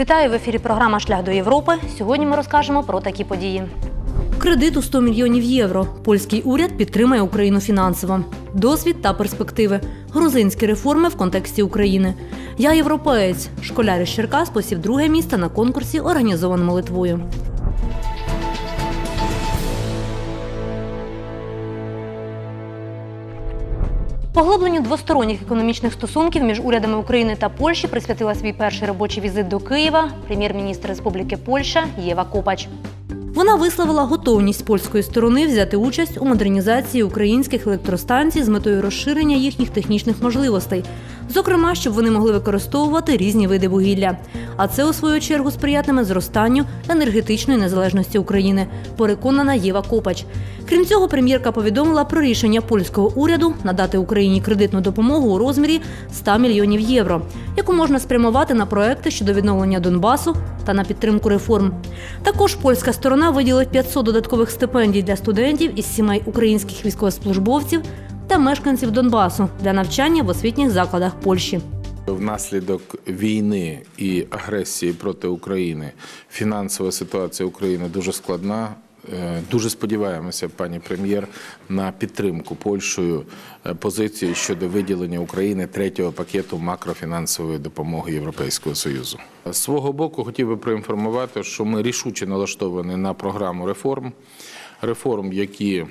Вітаю в ефірі програма Шлях до Європи. Сьогодні ми розкажемо про такі події. Кредит у 100 мільйонів євро. Польський уряд підтримає Україну фінансово. Досвід та перспективи. Грузинські реформи в контексті України. Я європеєць. Школяр із Черкас посів друге місце на конкурсі, організованому Литвою. Поглибленню двосторонніх економічних стосунків між урядами України та Польщі присвятила свій перший робочий візит до Києва прем'єр-міністр Республіки Польща Єва Копач. Вона висловила готовність польської сторони взяти участь у модернізації українських електростанцій з метою розширення їхніх технічних можливостей, зокрема, щоб вони могли використовувати різні види вугілля. А це у свою чергу сприятиме зростанню енергетичної незалежності України, переконана Єва Копач. Крім цього, прем'єрка повідомила про рішення польського уряду надати Україні кредитну допомогу у розмірі 100 мільйонів євро, яку можна спрямувати на проекти щодо відновлення Донбасу та на підтримку реформ. Також польська сторона виділить 500 додаткових стипендій для студентів із сімей українських військовослужбовців та мешканців Донбасу для навчання в освітніх закладах Польщі. Внаслідок війни і агресії проти України фінансова ситуація України дуже складна. Е, Дуже сподіваємося, пані прем'єр, на підтримку Польщею е, позиції щодо виділення України третього пакету макрофінансової допомоги Європейського союзу. З свого боку хотів би проінформувати, що ми рішуче налаштовані на програму реформ, реформ, які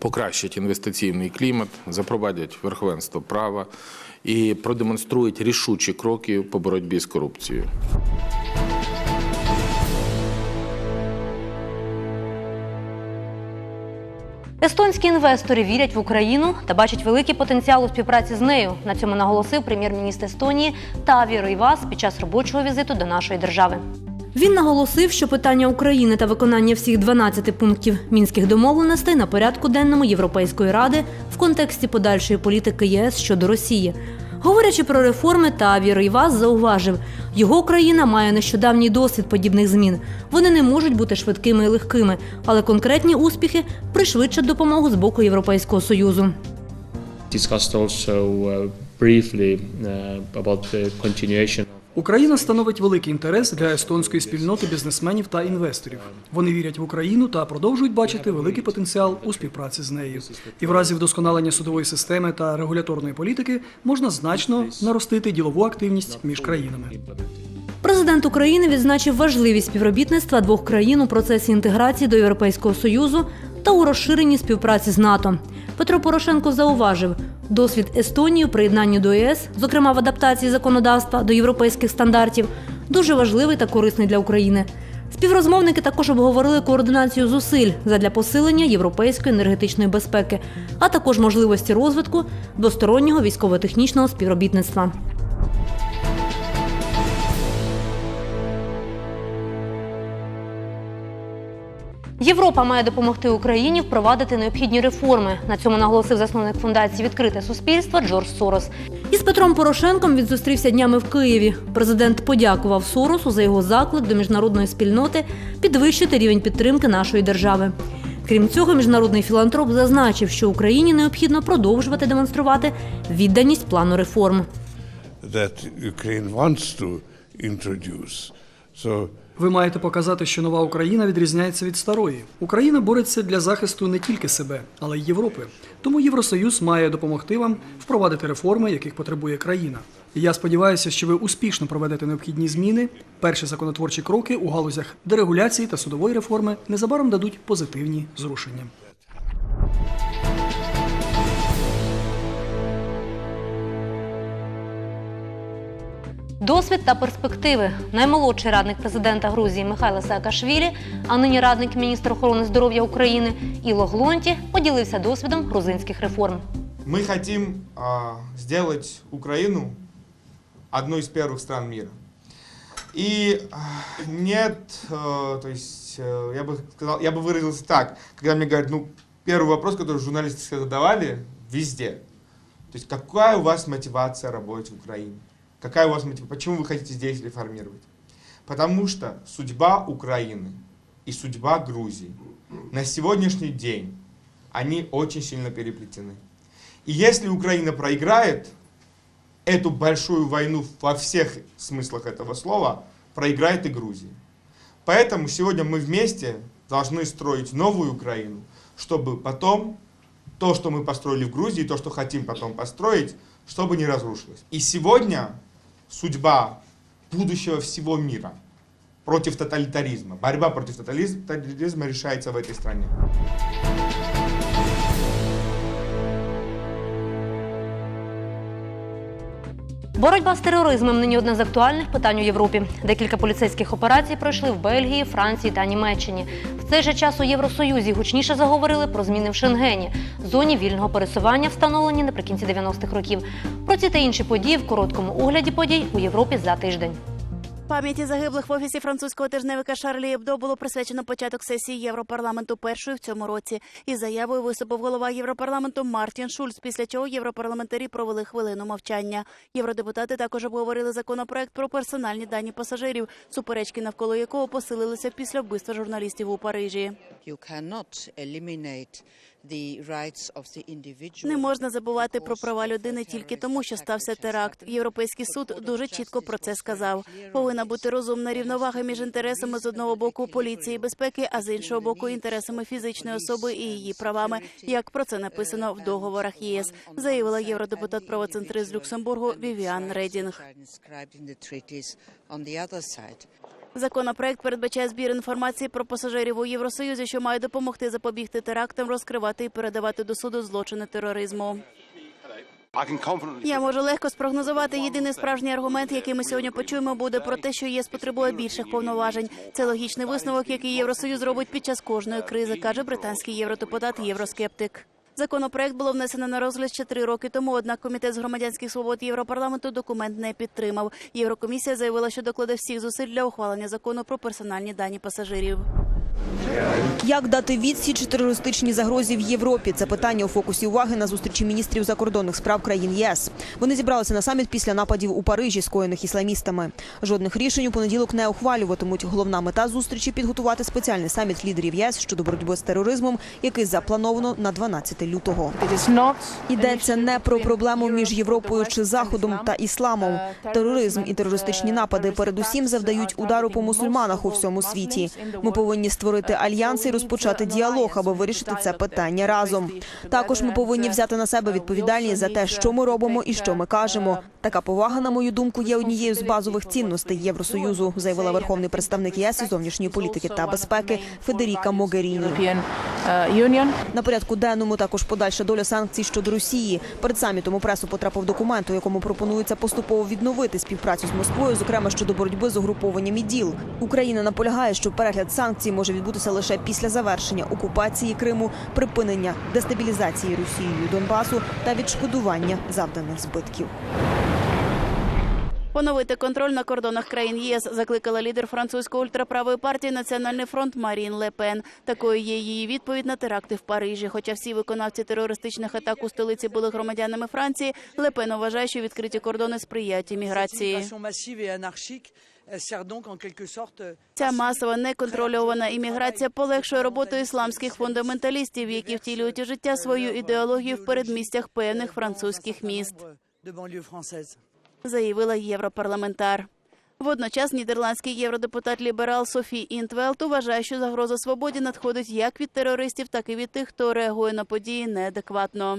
покращать інвестиційний клімат, запровадять верховенство права і продемонструють рішучі кроки по боротьбі з корупцією. Естонські інвестори вірять в Україну та бачать великий потенціал у співпраці з нею. На цьому наголосив прем'єр-міністр Естонії Таві Ройвас під час робочого візиту до нашої держави. Він наголосив, що питання України та виконання всіх 12 пунктів мінських домовленостей на порядку денному Європейської ради в контексті подальшої політики ЄС щодо Росії. Говорячи про реформи, Таві Ройвас зауважив, його країна має нещодавній досвід подібних змін. Вони не можуть бути швидкими і легкими, але конкретні успіхи пришвидшать допомогу з боку Європейського союзу. discussed also uh, briefly uh, about the continuation Україна становить великий інтерес для естонської спільноти бізнесменів та інвесторів. Вони вірять в Україну та продовжують бачити великий потенціал у співпраці з нею. І в разі вдосконалення судової системи та регуляторної політики можна значно наростити ділову активність між країнами. Президент України відзначив важливість співробітництва двох країн у процесі інтеграції до Європейського союзу та у розширенні співпраці з НАТО. Петро Порошенко зауважив, досвід Естонії у приєднанні до ЄС, зокрема в адаптації законодавства до європейських стандартів, дуже важливий та корисний для України. Співрозмовники також обговорили координацію зусиль задля посилення європейської енергетичної безпеки, а також можливості розвитку двостороннього військово-технічного співробітництва. Європа має допомогти Україні впровадити необхідні реформи. На цьому наголосив засновник фундації Відкрите суспільство Джордж Сорос. Із Петром Порошенком він зустрівся днями в Києві. Президент подякував Соросу за його заклик до міжнародної спільноти підвищити рівень підтримки нашої держави. Крім цього, міжнародний філантроп зазначив, що Україні необхідно продовжувати демонструвати відданість плану реформ. that Ukraine wants to introduce. So Ви маєте показати, що нова Україна відрізняється від старої. Україна бореться для захисту не тільки себе, але й Європи. Тому Євросоюз має допомогти вам впровадити реформи, яких потребує країна. Я сподіваюся, що ви успішно проведете необхідні зміни. Перші законотворчі кроки у галузях дерегуляції та судової реформи незабаром дадуть позитивні зрушення. Досвід та перспективи. Наймолодший радник президента Грузії Михайло Саакашвілі, а нині радник міністра охорони здоров'я України Іло Глонті поділився досвідом грузинських реформ. Мы хотим а, сделать Украину одной из первых стран мира. И а, нет, э, то есть э, я бы сказал, я бы выразился так, когда мне говорят, ну первый вопрос, который журналисты задавали везде, то есть какая у вас мотивация работать в Украине? Какая у вас мотивация? Почему вы хотите здесь реформировать? Потому что судьба Украины и судьба Грузии на сегодняшний день, они очень сильно переплетены. И если Украина проиграет эту большую войну во всех смыслах этого слова, проиграет и Грузия. Поэтому сегодня мы вместе должны строить новую Украину, чтобы потом то, что мы построили в Грузии, то, что хотим потом построить, чтобы не разрушилось. И сегодня судьба будущего всего мира против тоталитаризма, борьба против тоталитаризма решается в этой стране. Боротьба з тероризмом нині одне з актуальних питань у Європі. Декілька поліцейських операцій пройшли в Бельгії, Франції та Німеччині. В цей же час у Євросоюзі гучніше заговорили про зміни в Шенгені, зоні вільного пересування, встановлені наприкінці 90-х років. Про ці та інші події в короткому огляді подій у Європі за тиждень. Пам'яті загиблих в офісі французького тижневика Шарлі Ебдо було присвячено початок сесії Європарламенту першої в цьому році. Із заявою виступив голова Європарламенту Мартін Шульц. Після чого європарламентарі провели хвилину мовчання. Євродепутати також обговорили законопроект про персональні дані пасажирів, суперечки навколо якого посилилися після вбивства журналістів у Парижі. You Не можна забувати про права людини тільки тому, що стався теракт. Європейський суд дуже чітко про це сказав. Повинна бути розумна рівновага між інтересами з одного боку поліції і безпеки, а з іншого боку інтересами фізичної особи і її правами, як про це написано в договорах ЄС, заявила євродепутат правоцентрист з Люксембургу Вівіан Редінг. Законопроект передбачає збір інформації про пасажирів у Євросоюзі, що має допомогти запобігти терактам, розкривати і передавати до суду злочини тероризму. Я можу легко спрогнозувати. Єдиний справжній аргумент, який ми сьогодні почуємо, буде про те, що ЄС потребує більших повноважень. Це логічний висновок, який Євросоюз робить під час кожної кризи, каже британський євродепутат Євроскептик. Законопроект було внесено на розгляд ще три роки тому. Однак комітет з громадянських свобод Європарламенту документ не підтримав. Єврокомісія заявила, що докладе всіх зусиль для ухвалення закону про персональні дані пасажирів. Як дати відсіч терористичній загрозі в Європі? Це питання у фокусі уваги на зустрічі міністрів закордонних справ країн ЄС. Вони зібралися на саміт після нападів у Парижі, скоєних ісламістами. Жодних рішень у понеділок не ухвалюватимуть. Головна мета зустрічі підготувати спеціальний саміт лідерів єС щодо боротьби з тероризмом, який заплановано на 12 лютого. Йдеться не про проблему між Європою чи Заходом та ісламом. Тероризм і терористичні напади передусім завдають удару по мусульманах у всьому світі. Ми повинні створити альянси і розпочати діалог, аби вирішити це питання разом. Також ми повинні взяти на себе відповідальність за те, що ми робимо і що ми кажемо. Така повага, на мою думку, є однією з базових цінностей Євросоюзу, заявила верховний представник ЄС зовнішньої політики та безпеки Федеріка Могеріні. На порядку денному також подальша доля санкцій щодо Росії. Перед самітом у пресу потрапив документ, у якому пропонується поступово відновити співпрацю з Москвою, зокрема щодо боротьби з угрупованням іділ. Україна наполягає, що перегляд санкцій може відбутися лише після завершення окупації Криму, припинення дестабілізації Росією Донбасу та відшкодування завданих збитків. Поновити контроль на кордонах країн ЄС закликала лідер французької ультраправої партії Національний фронт Марін Ле Пен. Такою є її відповідь на теракти в Парижі. Хоча всі виконавці терористичних атак у столиці були громадянами Франції, Ле Пен вважає, що відкриті кордони сприяють імміграції. Ця масова неконтрольована імміграція полегшує роботу ісламських фундаменталістів, які втілюють у життя свою ідеологію в передмістях певних французьких міст. Заявила європарламентар. Водночас нідерландський євродепутат ліберал Софі Інтвелт вважає, що загроза свободі надходить як від терористів, так і від тих, хто реагує на події неадекватно.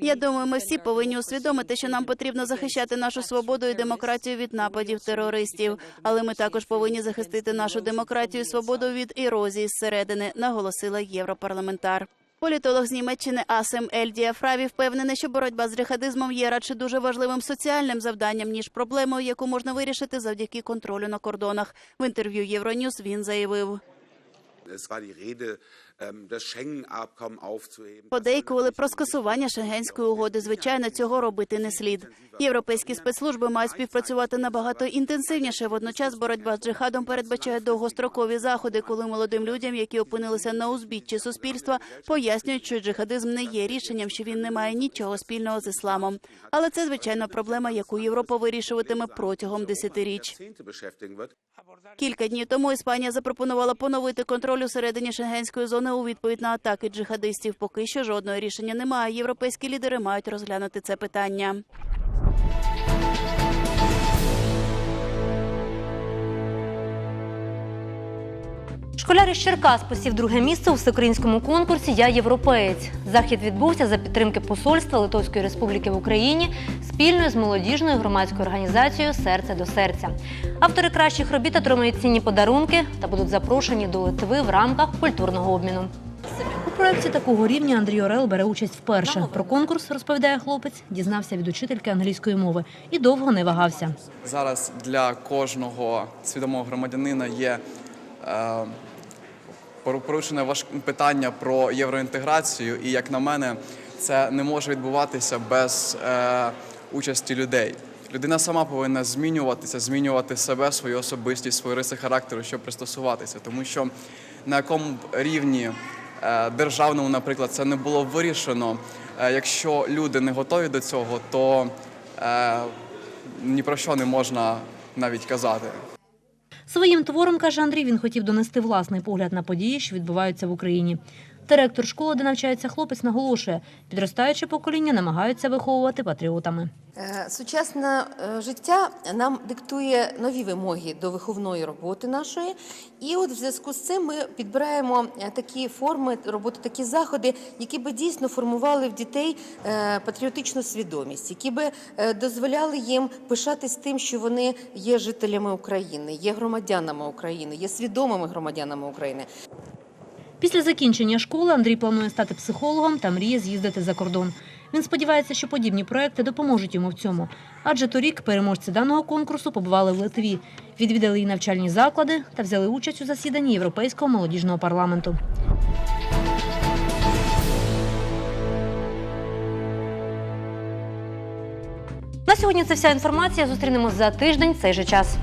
Я думаю, ми всі повинні усвідомити, що нам потрібно захищати нашу свободу і демократію від нападів терористів. Але ми також повинні захистити нашу демократію і свободу від ерозії зсередини, наголосила європарламентар. Політолог з Німеччини Асем Ельдія Фраві впевнений, що боротьба з джихадизмом є радше дуже важливим соціальним завданням ніж проблемою, яку можна вирішити завдяки контролю на кордонах. В інтерв'ю Євроньюз він заявив. Aufzuheben. Подейкували про скасування шенгенської угоди. Звичайно, цього робити не слід. Європейські спецслужби мають співпрацювати набагато інтенсивніше. Водночас боротьба з джихадом передбачає довгострокові заходи, коли молодим людям, які опинилися на узбіччі суспільства, пояснюють, що джихадизм не є рішенням, що він не має нічого спільного з ісламом. Але це звичайно проблема, яку Європа вирішуватиме протягом десятиріч. Кілька днів тому Іспанія запропонувала поновити контроль у середині шенгенської зони у відповідь на атаки джихадистів. Поки що жодного рішення немає. Європейські лідери мають розглянути це питання. Школяр із Черкас посів друге місце у всеукраїнському конкурсі Я європеєць. Захід відбувся за підтримки Посольства Литовської Республіки в Україні спільно з молодіжною громадською організацією Серце до серця. Автори кращих робіт отримають цінні подарунки та будуть запрошені до Литви в рамках культурного обміну. У проєкті такого рівня Андрій Орел бере участь вперше. Про конкурс, розповідає хлопець, дізнався від учительки англійської мови і довго не вагався. Зараз для кожного свідомого громадянина є е, порушене важ... питання про євроінтеграцію, і як на мене, це не може відбуватися без е, участі людей. Людина сама повинна змінюватися, змінювати себе, свою особистість, свої риси характеру, щоб пристосуватися. Тому що на якому б рівні е, державному, наприклад, це не було вирішено. е, Якщо люди не готові до цього, то е, ні про що не можна навіть казати. Своїм твором, каже Андрій, він хотів донести власний погляд на події, що відбуваються в Україні. Директор школи, де навчається хлопець, наголошує, підростаюче покоління намагаються виховувати патріотами. Е, Сучасне е, життя нам диктує нові вимоги до виховної роботи нашої, і от в зв'язку з цим ми підбираємо е, такі форми роботи, такі заходи, які би дійсно формували в дітей патріотичну свідомість, які би дозволяли їм пишатись тим, що вони є жителями України, є громадянами України, є свідомими громадянами України. Після закінчення школи Андрій планує стати психологом та мріє з'їздити за кордон. Він сподівається, що подібні проекти допоможуть йому в цьому. Адже торік переможці даного конкурсу побували в Литві, відвідали її навчальні заклади та взяли участь у засіданні Європейського молодіжного парламенту. На сьогодні це вся інформація. Зустрінемось за тиждень цей же час.